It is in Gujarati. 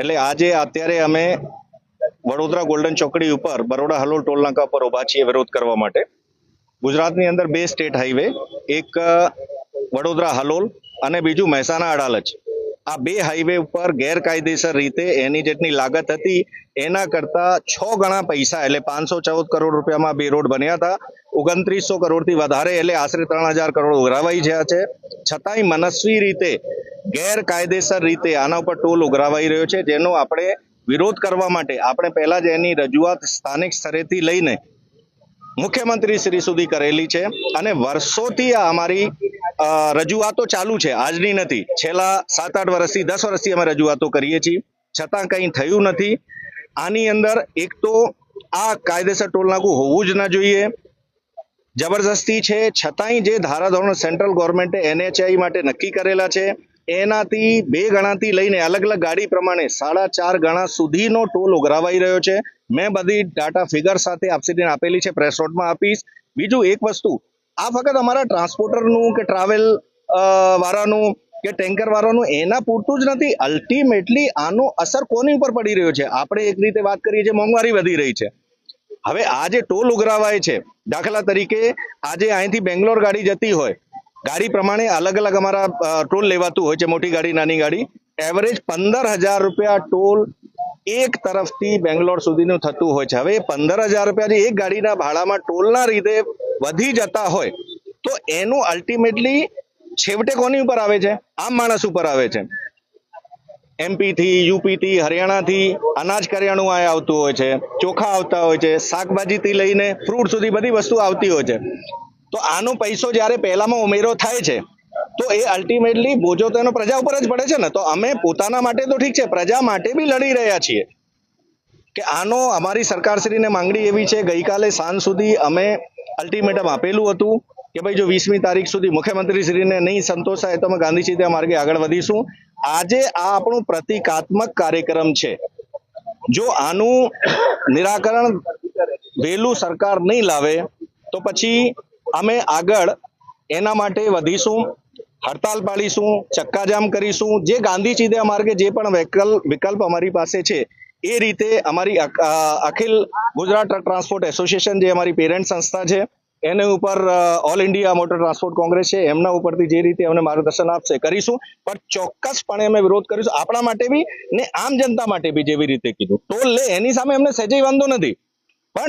એટલે આજે અત્યારે અમે વડોદરા ગોલ્ડન ચોકડી ઉપર બરોડા હલોલ ટોલ નાકા પર ઊભા છીએ વિરોધ કરવા માટે. ગુજરાતની અંદર બે સ્ટેટ હાઈવે એક વડોદરા હલોલ અને બીજું મહેસાણા અડાલજ. આ બે હાઈવે ઉપર ગેરકાયદેસર રીતે એની જેટલી લાગત હતી, એના કરતા છ ગણા પૈસા એટલે પાંચસો ચૌદ કરોડ રૂપિયામાં બે રોડ બન્યા હતા. ઓગણત્રીસો કરોડથી વધારે એટલે આશરે ત્રણ હજાર કરોડ ઉઘરાવાઈ ગયા છે. છતાંય મનસ્વી રીતે, ગેરકાયદેસર રીતે આના ઉપર ટોલ ઉઘરાવાઈ રહ્યો છે, જેનો આપણે વિરોધ કરવા માટે, આપણે પહેલા જ એની રજૂઆત સ્થાનિક સ્તરેથી લઈને મુખ્યમંત્રી શ્રી સુધી કરેલી છે. અને વર્ષોથી આ અમારી રજૂઆતો ચાલુ છે, આજની નથી. છેલ્લા સાત આઠ વર્ષથી દસ વર્ષથી અમે રજૂઆતો કરીએ છીએ. છતાં કંઈ થયું નથી. આની અંદર એક તો આ કાયદેસર ટોલ નાકું હોવું જ ન જોઈએ. જબરજસ્તી છે. છતાંય જે ધારાધોરણ સેન્ટ્રલ ગવર્મેન્ટે એનએચઆઈ માટે નક્કી કરેલા છે, એનાથી બે ગણાથી લઈને અલગ અલગ ગાડી પ્રમાણે સાડા ચાર ગણા સુધીનો ટોલ ઉઘરાવાઈ રહ્યો છે. મેં બધી ડાટા ફિગર સાથે આપસીને આપેલી છે, પ્રેસ નોટમાં આપીશ. બીજું એક વસ્તુ, આ ફક્ત અમારા ટ્રાન્સપોર્ટરનું કે ટ્રાવેલ વાળાનું કે ટેન્કર વાળાનું એના પૂરતું જ નથી. અલ્ટિમેટલી આનો અસર કોની ઉપર પડી રહ્યો છે? આપણે એક રીતે વાત કરીએ છીએ મોંઘવારી વધી રહી છે. હવે આ જે ટોલ ઉઘરાવાય છે, દાખલા તરીકે આજે અહીંથી બેંગ્લોર ગાડી જતી હોય, ગાડી પ્રમાણે અલગ અલગ અમારા ટોલ લેવાતું હોય છે, મોટી ગાડી, નાની ગાડી. એવરેજ પંદર હજાર રૂપિયા ટોલ એક તરફથી બેંગ્લોર સુધીનું થતું હોય છે. હવે પંદર હજાર રૂપિયા એક ગાડીના ભાડામાં ટોલના રીતે વધી જતા હોય, તો એનું અલ્ટિમેટલી છેવટે કોની ઉપર આવે છે? આમ માણસ ઉપર આવે છે. એમપી યુપીથી યુપી થી હરિયાણા થી અનાજ કરિયાણું આ આવતું હોય છે, ચોખા આવતા હોય છે, શાકભાજીથી લઈને ફ્રૂટ સુધી બધી વસ્તુ આવતી હોય છે. તો આનો પૈસો જ્યારે પહેલામાં ઉમેરો થાય છે, તો એ અલ્ટિમેટલી બોજો તો એનો પ્રજા ઉપર જ પડે છે ને. તો અમે પોતાના માટે તો ઠીક છે, પ્રજા માટે બી લડી રહ્યા છીએ. કે આનો અમારી સરકારશ્રીને માંગણી એવી છે, ગઈકાલે સાંજ સુધી અમે અલ્ટિમેટમ આપેલું હતું. કે ભાઈ જો વીસમી તારીખ સુધી મુખ્યમંત્રીશ્રીને નહીં સંતોષાય તો અમે ગાંધી સીધા માર્ગે આગળ વધીશું. આજે આ આપણું પ્રતિકાત્મક કાર્યક્રમ છે. જો આનું નિરાકરણ વહેલું સરકાર નહીં લાવે, તો પછી અમે આગળ એના માટે વધીશું, હડતાલ પાડીશું, ચક્કાજામ કરીશું. જે ગાંધી ચીધા માર્ગે જે પણ વિકલ્પ અમારી પાસે છે, એ રીતે અમારી અખિલ ગુજરાત ટ્રાન્સપોર્ટ એસોસિએશન જે અમારી પેરેન્ટ સંસ્થા છે એના ઉપર all India motor transport congress છે. એમના ઉપરથી જે રીતે અમને માર્ગદર્શન આપશે, કરીશું. પણ ચોક્કસપણે અમે વિરોધ કરીશું. આપણા માટે બી ને આમ જનતા માટે બી જેવી રીતે કીધું. ટોલ લે, એની સામે અમને સહેજે વાંધો નથી.